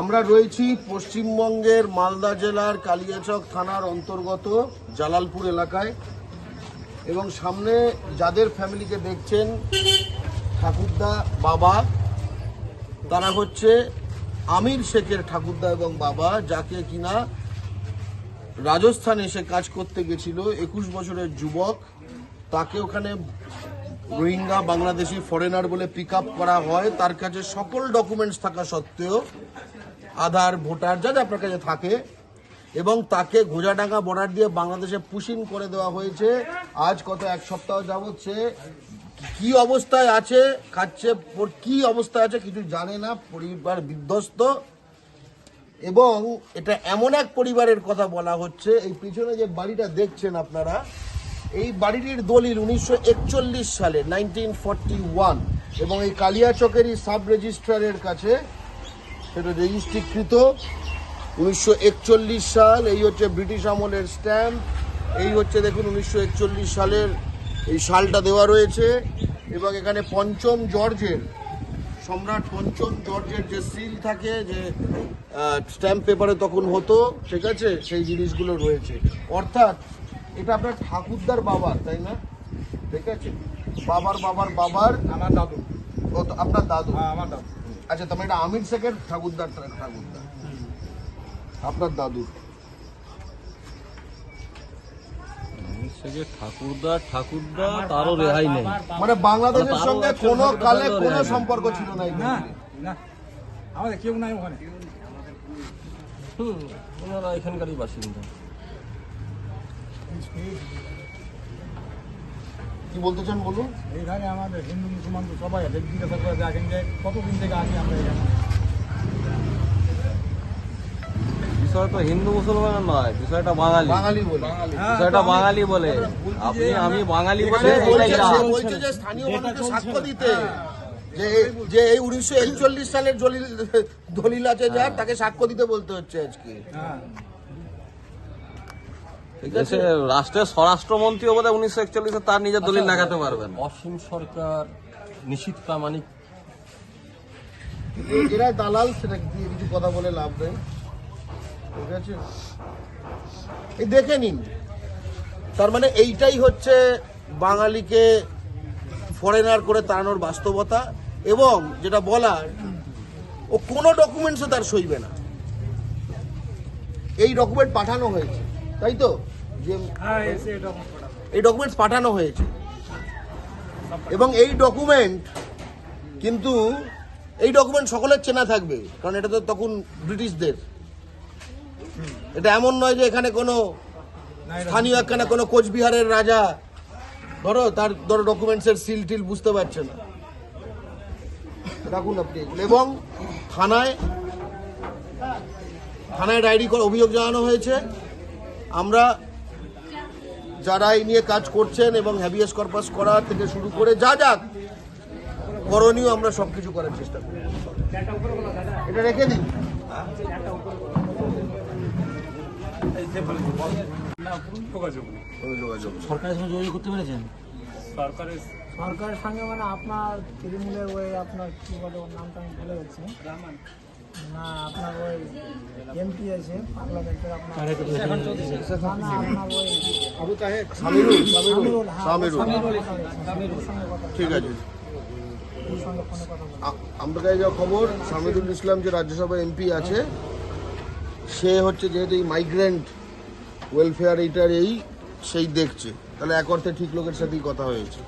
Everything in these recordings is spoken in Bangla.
আমরা রয়েছি পশ্চিমবঙ্গের মালদা জেলার কালিয়াচক থানার অন্তর্গত জালালপুর এলাকায়। এবং সামনে যাদের ফ্যামিলিকে দেখছেন, ঠাকুরদা বাবা, তারা হচ্ছে আমির শেখের ঠাকুরদা এবং বাবা, যাকে কিনা রাজস্থানে এসে কাজ করতে গেছিল একুশ বছরের যুবক। তাকে ওখানে রোহিঙ্গা বাংলাদেশি ফরেনার বলে পিক করা হয়। তার কাছে সকল ডকুমেন্টস থাকা সত্ত্বেও আধার, ভোটার, যা যা আপনার কাছে থাকে, এবং তাকে গোজাডাঙ্গা বর্ডার দিয়ে বাংলাদেশে পুশিং করে দেওয়া হয়েছে। আজ কত এক সপ্তাহ যাবৎ সে কি অবস্থায় আছে, খাচ্ছে কি অবস্থায় আছে কিছু জানে না, পরিবার বিধ্বস্ত। এবং এটা এমন এক পরিবারের কথা বলা হচ্ছে, এই পিছনে যে বাড়িটা দেখছেন আপনারা, এই বাড়িটির দলিল উনিশশো একচল্লিশ সালে নাইনটিন এবং এই কালিয়াচকেরই সাব রেজিস্ট্রারের কাছে সেটা রেজিস্ট্রিকৃত উনিশশো একচল্লিশ সাল এই হচ্ছে ব্রিটিশ আমলের স্ট্যাম্প এই হচ্ছে দেখুন উনিশশো একচল্লিশ সালের এই সালটা দেওয়া রয়েছে। এবং এখানে পঞ্চম জর্জের সম্রাট পঞ্চম জর্জের যে সিল থাকে যে স্ট্যাম্প পেপারে তখন হতো ঠিক আছে? সেই জিনিসগুলো রয়েছে। অর্থাৎ এটা আপনার ঠাকুরদার বাবার তাই না? ঠিক আছে? বাবার বাবার বাবার আমার দাদু। আপনার দাদু। হ্যাঁ আমার দাদু। আচ্ছা তোমার এটা আমির শেখের ঠাকুরদার ঠাকুরদার। আপনার দাদু। ঠাকুরদা ঠাকুরদা তারও রেহাই নেই। মানে বাংলাদেশের সঙ্গে কোনো কালে কোনো সম্পর্ক ছিল না না আমাদের কেউ নাই ওখানে। হুম ওনারা এখানকারই বাসিন্দা। কি বলতে চান বলুন? এইখানে আমাদের হিন্দু মুসলমান তো সবাই আছে জিজ্ঞাসা করে দেখেন যে কতদিন থেকে আছি আমরা এখানে হিন্দু মুসলমানের নয় বিষয়টা বাঙালি। বাঙালি বলে। হ্যাঁ, বিষয়টা বাঙালি। বলে। আপনি আমি বাঙালি বলে বলছে- যা। সে বলছে যে স্থানীয় মানুষকে সাক্ষ্য দিতে। যে এই- যে এই উনিশশো একচল্লিশ সালের দলিল আছে যার তাকে সাক্ষ্য দিতে বলতে হচ্ছে আজকে। হ্যাঁ। দেশে রাষ্ট্রের স্বরাষ্ট্রমন্ত্রীও উনিশশো একচল্লিশে তার নিজের দলিল লাগাতে পারবেন। অসীম সরকার নিশীত প্রামাণিক। এরা দালাল সেটা দিয়ে কিছু কথা বলে লাভ নেই। ঠিক আছে? এই দেখে নিন। তার মানে এইটাই হচ্ছে বাঙালিকে ফরেনার করে তাড়ানোর বাস্তবতা এবং যেটা বলার ও কোনো ডকুমেন্টসও তার সইবে না। এই ডকুমেন্ট পাঠানো হয়েছে। তাই তো? যে হ্যাঁ। এই ডকুমেন্টস পাঠানো হয়েছে। এবং এই ডকুমেন্ট কিন্তু এই ডকুমেন্ট সকলের চেনা থাকবে কারণ এটা তো তখন ব্রিটিশদের। এটা এমন নয় যে এখানে কোনো স্থানীয় একখানা কোনো কোচবিহারের রাজা ধরো তার ধরো ডকুমেন্টসের সিল টিল বুঝতে পারছে না। রাখুন আপনি এবং থানায় থানায় ডায়েরি করে অভিযোগ জানানো হয়েছে। আমরা যারা এই নিয়ে কাজ করছেন এবং হ্যাবিয়াস কর্পাস করা থেকে শুরু করে যা যা করণীয় আমরা সব কিছু করার চেষ্টা করি। এটা রেখে দিন। সরকারের সঙ্গে যোগাযোগ করতে পেরেছেন? সরকারের সরকারের সঙ্গে মানে আপনার তৃণমূলের ওই আপনার কি বলে ওর নামটা আমি ভুলে যাচ্ছি। না আপনার ওই এমপি আছে পার্লামেন্টের আপনার। সামিরুল সামিরুল, সামিরুল সামিরুল। ঠিক আছে। আমার কাছে যা খবর সামিদুল ইসলাম যে রাজ্যসভা এমপি আছে সে হচ্ছে যেহেতু এই মাইগ্রেন্ট ওয়েলফেয়ার এইটার এই সেই দেখছে। তাহলে এক অর্থে ঠিক লোকের সাথেই কথা হয়েছে।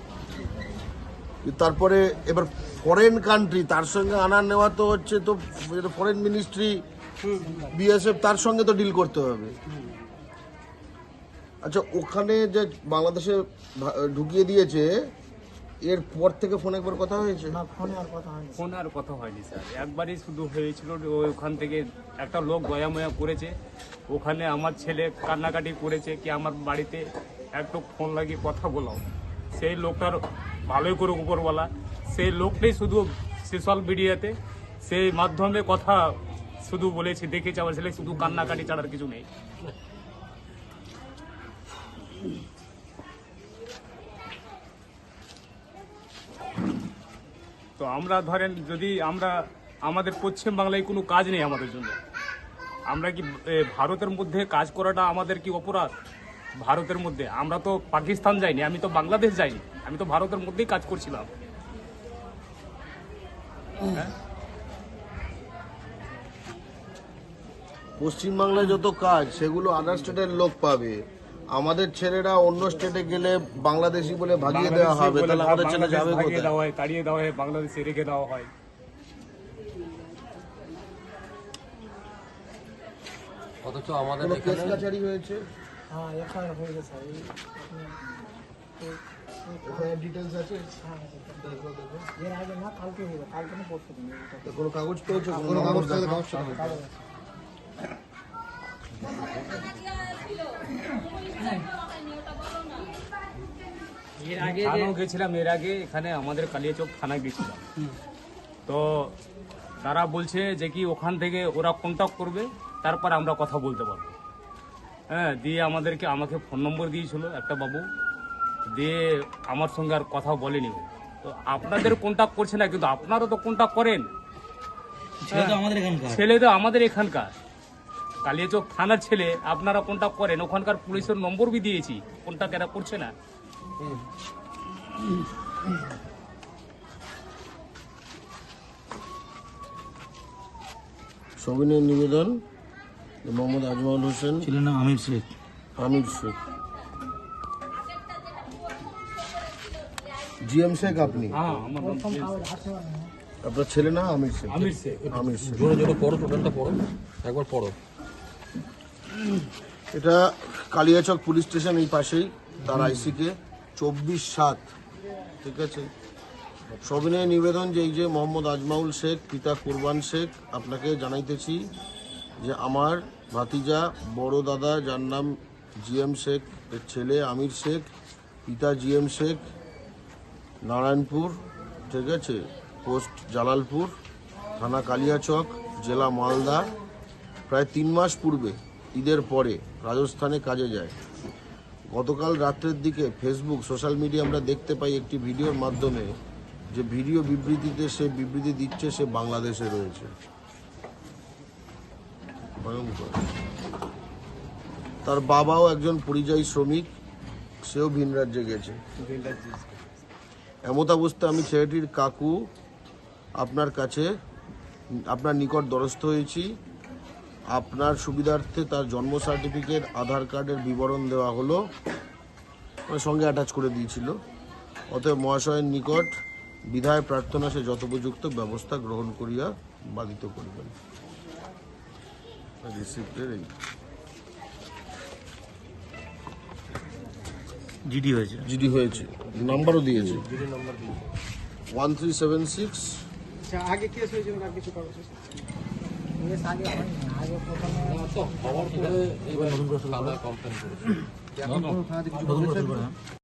তারপরে এবার ফরেন কান্ট্রি তার সঙ্গে আনা নেওয়া তো হচ্ছে তো ফরেন মিনিস্ট্রি বিএসএফ তার সঙ্গে তো ডিল করতে হবে। আচ্ছা ওখানে যে বাংলাদেশে ঢুকিয়ে দিয়েছে এর পর থেকে ফোনে একবার কথা হয়েছে? না ফোনে আর কথা হয়নি। ফোনে আর কথা হয়নি স্যার একবারই শুধু হয়েছিল ওখান থেকে একটা লোক গয়াময়া করেছে। ওখানে আমার ছেলে কান্নাকাটি করেছে কি আমার বাড়িতে একটু ফোন লাগিয়ে কথা বলাও। সেই লোকটার ভালোই করে উপরওয়ালা। সেই লোকটাই শুধু সোশ্যাল মিডিয়াতে সেই মাধ্যমে কথা শুধু বলেছে, দেখেছে আমার ছেলে শুধু কান্নাকাটি ছাড়ার কিছু নেই। তো আমরা ধরেন, যদি আমরা, আমাদের পশ্চিম বাংলায় কোনো কাজ নেই আমাদের জন্য, আমরা কি ভারতের মধ্যে কাজ করাটা আমাদের কি অপরাধ? ভারতের মধ্যে। আমরা তো পাকিস্তান যাইনি আমি তো বাংলাদেশ যাইনি। আমি তো ভারতের মধ্যেই কাজ করছিলাম। পশ্চিমবাংলায় যত কাজ সেগুলো আদার স্টেটের লোক পাবে। আমাদের ছেলেরা অন্য স্টেটে গেলে বাংলাদেশি বলে ভাগিয়ে দেওয়া হবে। বাংলাদেশে তাহলে আমাদের ছেলে যাবে কোথায়? দেওয়া হয় তাড়িয়ে দেওয়া হয় বাংলাদেশে রেখে দেওয়া হয়। অথচ আমাদের এখানে হয়েছে? হ্যাঁ এফআইআর হয়ে গেছে এই কোনো কাগজ পেয়েছ? কোনো কাগজ। থানাও গেছিলাম এর আগে এখানে আমাদের কালিয়াচক থানায় গেছিলাম তো তারা বলছে যে কি ওখান থেকে ওরা কন্ট্যাক্ট করবে তারপর আমরা কথা বলতে পারব। হ্যাঁ দিয়ে আমাদেরকে আমাকে ফোন নম্বর দিয়েছিল একটা বাবু। দিয়ে আমার সঙ্গে আর কথা বলেনি। তো আপনাদের কন্ট্যাক্ট করছে না কিন্তু আপনারা তো কন্ট্যাক্ট করেন। ছেলে তো আমাদের এখানকার। ছেলে তো আমাদের এখানকার। কালিয়াচক থানার ছেলে আপনারা কন্ট্যাক্ট করেন। ওখানকার পুলিশের নম্বর বি দিয়েছি। কন্ট্যাক্ট এরা করছে না। সবিনের নিবেদন। মোহাম্মদ আজমাউল হোসেন ছিলেন না আমির শেখ। আমির শেখ। জিএম শেখ আপনি? হ্যাঁ আপনার ছেলে না আমির শেখ? আমির শেখ আমির শেখ। জোরে জোরে পড়ো টোটালটা পড়ো। একবার পড়ো। এটা কালিয়াচক পুলিশ স্টেশন এই পাশেই তার আইসিকে। চব্বিশ সাত ঠিক আছে? সবিনয় নিবেদন যে এই যে মোহাম্মদ আজমাউল শেখ পিতা কুরবান শেখ আপনাকে জানাইতেছি যে আমার ভাতিজা, বড় দাদা, যার নাম জিএম শেখ, এর ছেলে আমির শেখ, পিতা জিএম শেখ, নারায়ণপুর, ঠিক আছে? পোস্ট জালালপুর, থানা কালিয়াচক, জেলা মালদা। প্রায় তিন মাস পূর্বে, ঈদের পরে রাজস্থানে কাজে যায়। গতকাল রাত্রের দিকে ফেসবুক সোশ্যাল মিডিয়া আমরা দেখতে পাই একটি ভিডিওর মাধ্যমে যে ভিডিও বিবৃতিতে সে বিবৃতি দিচ্ছে, সে বাংলাদেশে রয়েছে। ভয়ঙ্কর। তার বাবাও একজন পরিযায়ী শ্রমিক সেও ভিন রাজ্যে গেছে। এমত অবস্থায় আমি ছেলেটির কাকু আপনার কাছে আপনার নিকট দ্বারস্থ হয়েছি। আপনার সুবিধার্থে তার জন্ম সার্টিফিকেট আধার কার্ডের বিবরণ দেওয়া হলো সঙ্গে অ্যাটাচ করে দিয়েছিল। অতএব মহাশয়ের নিকট বিধায় প্রার্থনা সে যথোপযুক্ত ব্যবস্থা গ্রহণ করিয়া বাধিত করিবেন। রিসিপ্টের এই জিডি হয়েছে। জিডি হয়েছে। নাম্বারও দিয়েছে। ওয়ান থ্রি সেভেন সিক্স আচ্ছা আগে কেস হয়েছিল আর কিছু কাগজ আগে আগে প্রথমে